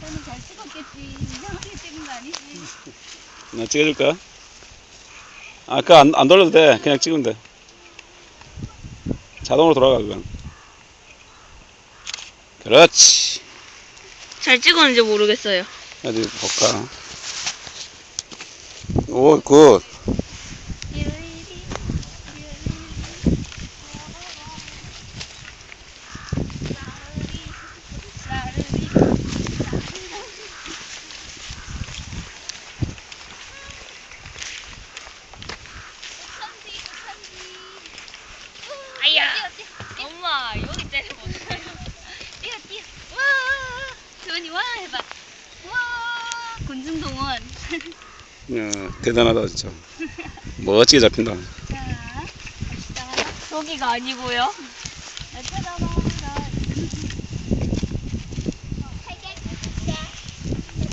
저는 잘 찍었겠지. 이상하게 찍은 거 아니지? 나 찍어줄까? 아, 그거 안, 안 돌려도 돼. 그냥 찍으면 돼. 자동으로 돌아가, 그건. 그렇지. 잘 찍었는지 모르겠어요. 어디 볼까? 오, 굿. 아야. 엄마 여기 때리면 어떡해요? 뛰어 뛰어. 와. 주원이 와 해봐. 와. 군중동원. 야, 대단하다, 진짜. 멋지게 잡힌다. 자, 갑시다. 여기가 아니고요.